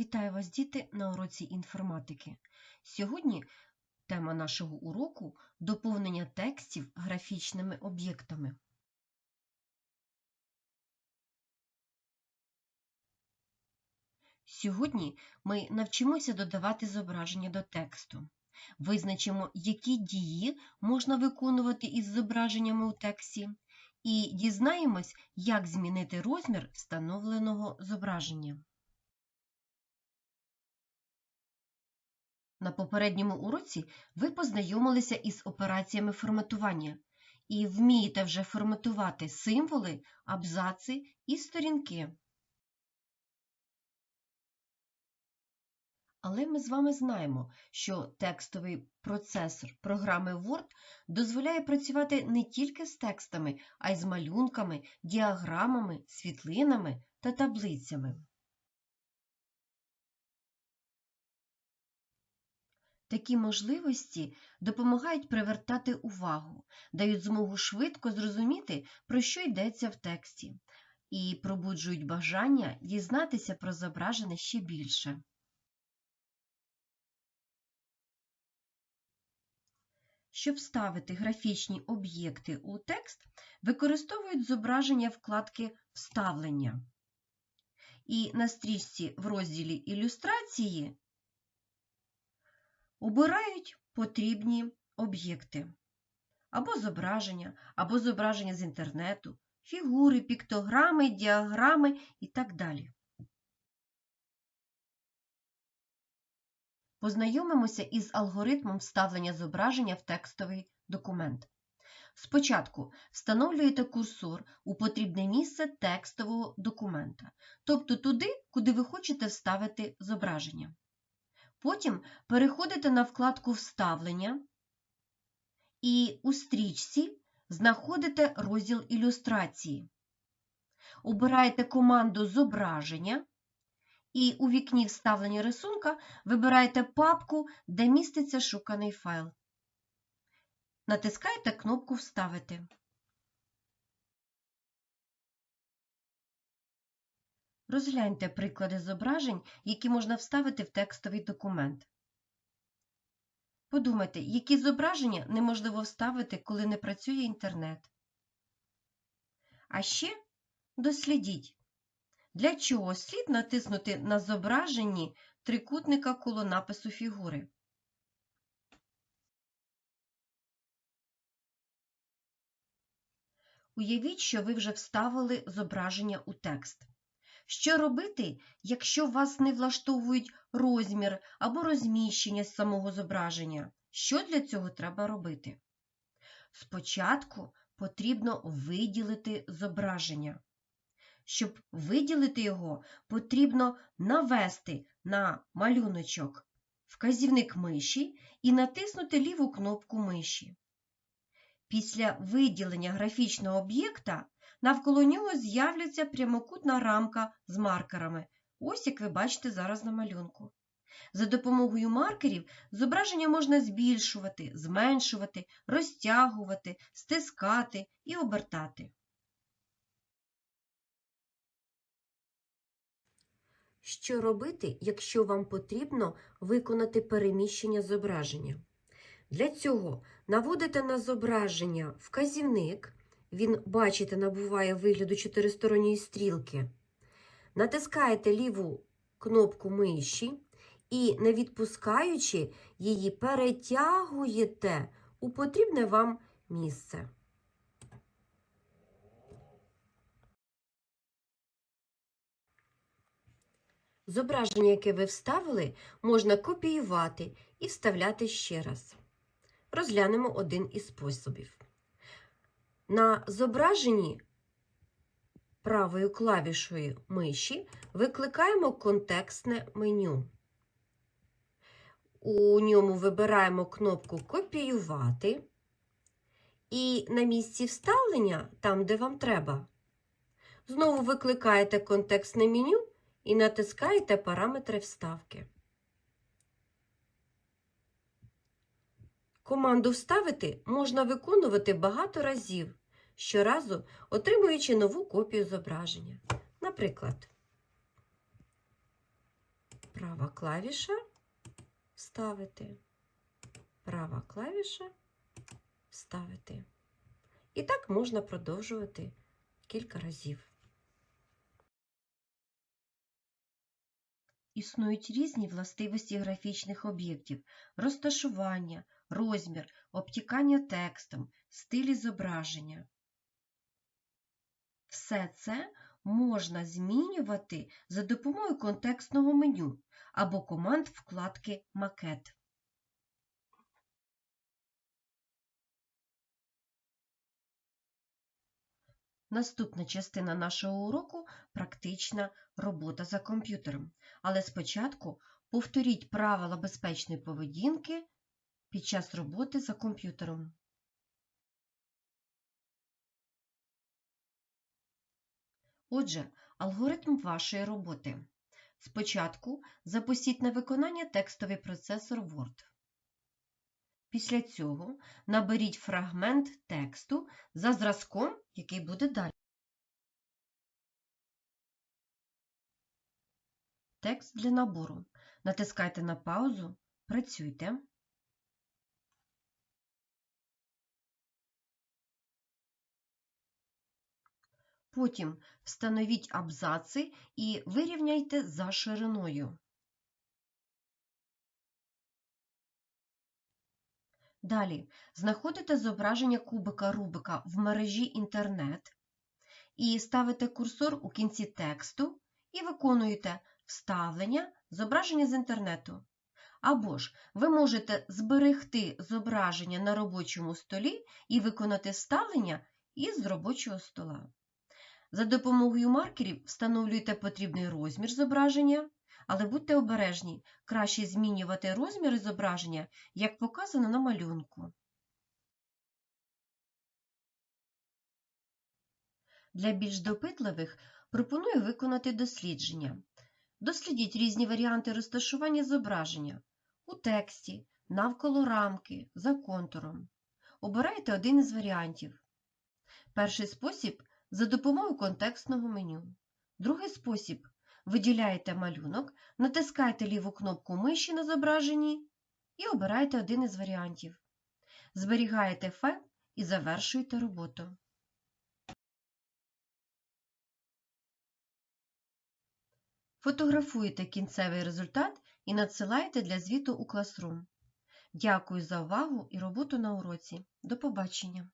Вітаю вас, діти, на уроці інформатики. Сьогодні тема нашого уроку доповнення текстів графічними об'єктами. Сьогодні ми навчимося додавати зображення до тексту. Визначимо, які дії можна виконувати із зображеннями у тексті, і дізнаємось, як змінити розмір встановленого зображення. На попередньому уроці ви познайомилися із операціями форматування і вмієте вже форматувати символи, абзаци і сторінки. Але ми з вами знаємо, що текстовий процесор програми Word дозволяє працювати не тільки з текстами, а й з малюнками, діаграмами, світлинами та таблицями. Такі можливості допомагають привертати увагу, дають змогу швидко зрозуміти, про що йдеться в тексті, і пробуджують бажання дізнатися про зображене ще більше. Щоб ставити графічні об'єкти у текст, використовують зображення вкладки Вставлення. І на стрічці в розділі Ілюстрації обирають потрібні об'єкти або зображення, або зображення з інтернету, фігури, піктограми, діаграми і так далі. Познайомимося із алгоритмом вставлення зображення в текстовий документ. Спочатку встановлюєте курсор у потрібне місце текстового документа, тобто туди, куди ви хочете вставити зображення. Потім переходите на вкладку Вставлення і у стрічці знаходите розділ ілюстрації. Обираєте команду Зображення і у вікні вставлення рисунка вибираєте папку, де міститься шуканий файл. Натискаєте кнопку Вставити. Розгляньте приклади зображень, які можна вставити в текстовий документ. Подумайте, які зображення неможливо вставити, коли не працює інтернет. А ще дослідіть, для чого слід натиснути на зображенні трикутника коло напису фігури. Уявіть, що ви вже вставили зображення у текст. Що робити, якщо вас не влаштовують розмір або розміщення самого зображення? Що для цього треба робити? Спочатку потрібно виділити зображення. Щоб виділити його, потрібно навести на малюночок вказівник миші і натиснути ліву кнопку миші. Після виділення графічного об'єкта навколо нього з'являться прямокутна рамка з маркерами, ось як ви бачите зараз на малюнку. За допомогою маркерів зображення можна збільшувати, зменшувати, розтягувати, стискати і обертати. Що робити, якщо вам потрібно виконати переміщення зображення? Для цього наводите на зображення вказівник, він, бачите, набуває вигляду чотиристоронньої стрілки, натискаєте ліву кнопку миші і, не відпускаючи її, перетягуєте у потрібне вам місце. Зображення, яке ви вставили, можна копіювати і вставляти ще раз. Розглянемо один із способів. На зображенні правою клавішою миші викликаємо контекстне меню. У ньому вибираємо кнопку Копіювати і на місці вставлення, там, де вам треба, знову викликаєте контекстне меню і натискаєте параметри вставки. Команду Вставити можна виконувати багато разів, щоразу отримуючи нову копію зображення. Наприклад, права клавіша вставити, права клавіша вставити. І так можна продовжувати кілька разів. Існують різні властивості графічних об'єктів, розташування, розмір, обтікання текстом, стилі зображення. Все це можна змінювати за допомогою контекстного меню або команд вкладки Макет. Наступна частина нашого уроку практична робота за комп'ютером. Але спочатку повторіть правила безпечної поведінки під час роботи за комп'ютером. Отже, алгоритм вашої роботи. Спочатку запустіть на виконання текстовий процесор Word. Після цього наберіть фрагмент тексту за зразком, який буде далі. Текст для набору. Натискайте на паузу, працюйте. Потім встановіть абзаци і вирівняйте за шириною. Далі знаходите зображення кубика Рубика в мережі інтернет і ставите курсор у кінці тексту і виконуєте вставлення зображення з інтернету. Або ж ви можете зберегти зображення на робочому столі і виконати вставлення із робочого стола. За допомогою маркерів встановлюйте потрібний розмір зображення, але будьте обережні, краще змінювати розміри зображення, як показано на малюнку. Для більш допитливих пропоную виконати дослідження. Дослідіть різні варіанти розташування зображення у тексті, навколо рамки, за контуром. Обирайте один із варіантів. Перший спосіб за допомогою контекстного меню. Другий спосіб виділяєте малюнок, натискаєте ліву кнопку миші на зображенні і обираєте один із варіантів. Зберігаєте файл і завершуєте роботу. Фотографуєте кінцевий результат і надсилаєте для звіту у Classroom. Дякую за увагу і роботу на уроці. До побачення!